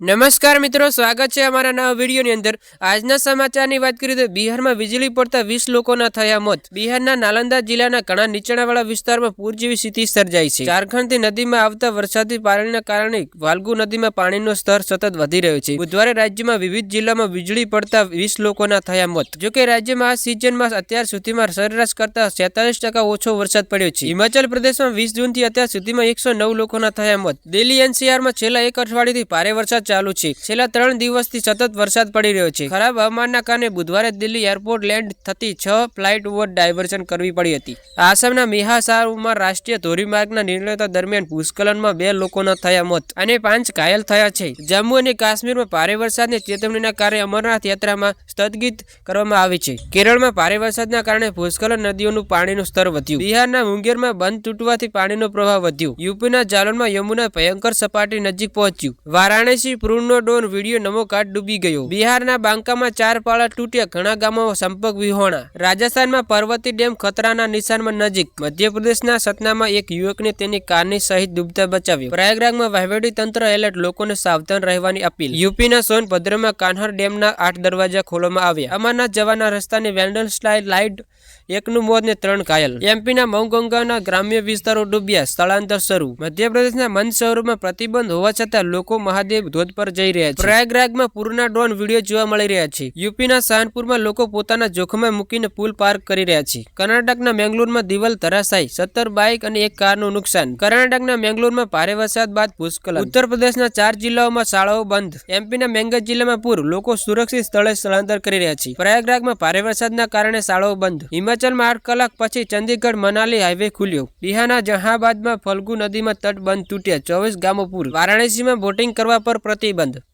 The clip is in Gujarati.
નમસ્કાર મિત્રો, સ્વાગત છે અમારા નવા વિડીયોની અંદર. આજના સમાચારની વાત કરીએ તો બિહારમાં વીજળી પડતા વીસ લોકોના થયા મોત. બિહારના નાલંદા જિલ્લાના ઘણા નીચાણવાળા વિસ્તારમાં પૂર જેવી સ્થિતિ સર્જાઈ છે. ઝારખંડથી નદીમાં આવતા વરસાદી પાણીના કારણે વાલ્ગુ નદીમાં પાણીનો સ્તર સતત વધી રહ્યો છે. બુધવારે રાજ્યમાં વિવિધ જિલ્લામાં વીજળી પડતા વીસ લોકોના થયા મોત. જોકે રાજ્યમાં આ સિઝનમાં અત્યાર સુધીમાં સરેરાશ કરતા સેતાલીસ ટકા ઓછો વરસાદ પડ્યો છે. હિમાચલ પ્રદેશમાં વીસ જૂનથી અત્યાર સુધીમાં એકસો નવ લોકોના થયા મોત. દિલ્હી એનસીઆરમાં છેલ્લા એક અઠવાડિયાથી ભારે વરસાદ ચાલુ છે. છેલ્લા ત્રણ દિવસથી સતત વરસાદ પડી રહ્યો છે. ખરાબ હવામાનના કારણે બુધવારે દિલ્હી એરપોર્ટ લેન્ડ થતી છ ફ્લાઇટ ઓવર ડાયવર્ઝન કરવી પડી હતી. આસામના મિહાસારમાં રાષ્ટ્રીય ધોરીમાર્ગના નિર્ણયતા દરમિયાન ભૂસ્ખલનમાં બે લોકોના થયા મોત અને પાંચ ઘાયલ થયા છે. જમ્મુ અને કાશ્મીરમાં ભારે વરસાદની ચેતવણીના કારણે અમરનાથ યાત્રામાં સ્થગિત કરવામાં આવી છે. કેરળમાં ભારે વરસાદના કારણે ભૂસ્ખલન નદીઓનું પાણીનું સ્તર વધ્યું. બિહારના મુંગેરમાં બંધ તૂટવાથી પાણીનો પ્રવાહ વધ્યો. યુપીના જાલોનમાં યમુના ભયંકર સપાટી નજીક પહોંચ્યું. વારાણસી પૂરનો ડોન વીડિયો નમો કાર્ડ ડૂબી ગયો. બિહારના બાંકામાં ચાર પાળા તૂટ્યા. ઘણા ગામો સંપર્ક વિહોણા. રાજસ્થાનમાં પર્વતી ડેમ ખતરાના નિશાનમાં નજીક. મધ્યપ્રદેશના સતનામાં એક યુવકને તેની કારની સહિત ડૂબતા બચાવ્યો. પ્રયાગરાજમાં વહીવટી તંત્ર એલર્ટ લોકોને સાવધાન રહેવાની અપીલ. યુપીના સોનભદ્રમાં કાન્હર ડેમના આઠ દરવાજા ખોલવામાં આવ્યા. અમરનાથ જવાના રસ્તાની વેન્ડલ સ્લાઇડ લાઇટ એકનું મોત ને ત્રણ ઘાયલ. એમપીના મૌગંગાના ગ્રામ્ય વિસ્તારો ડૂબ્યા. સ્થળાંતર શરૂ. મધ્યપ્રદેશના મંદ શહેરોમાં પ્રતિબંધ હોવા છતાં લોકો મહાદેવ ધોધ પર જઈ રહ્યા છે. પ્રયાગરાજમાં પૂરના ડ્રોન વીડિયો જોવા મળી રહ્યા છે. યુપીના શાનપુરમાં લોકો પોતાના જોખમાં મૂકીને પુલ પાર કરી રહ્યા છે. કર્ણાટકના મેંગલુરમાં દિવાલ ધરાશાયી. સત્તર બાઇક અને એક કારનું નુકસાન. કર્ણાટકના મેંગલુરમાં ભારે વરસાદ બાદ ભૂસ્ખલન. ઉત્તર પ્રદેશના ચાર જિલ્લાઓમાં શાળાઓ બંધ. એમપીના મેંગજ જિલ્લામાં પૂર. લોકો સુરક્ષિત સ્થળે સ્થળાંતર કરી રહ્યા છે. પ્રયાગરાજમાં ભારે વરસાદના કારણે શાળાઓ બંધ. હિમાચલમાં આઠ કલાક પછી ચંદીગઢ મનાલી હાઈવે ખુલ્યો. બિહારના જહાબાદમાં ફલ્ગુ નદીમાં તટ બંધ તૂટ્યા. ચોવીસ ગામો પૂર. વારાણસીમાં બોટિંગ કરવા પર પ્રતિબંધ.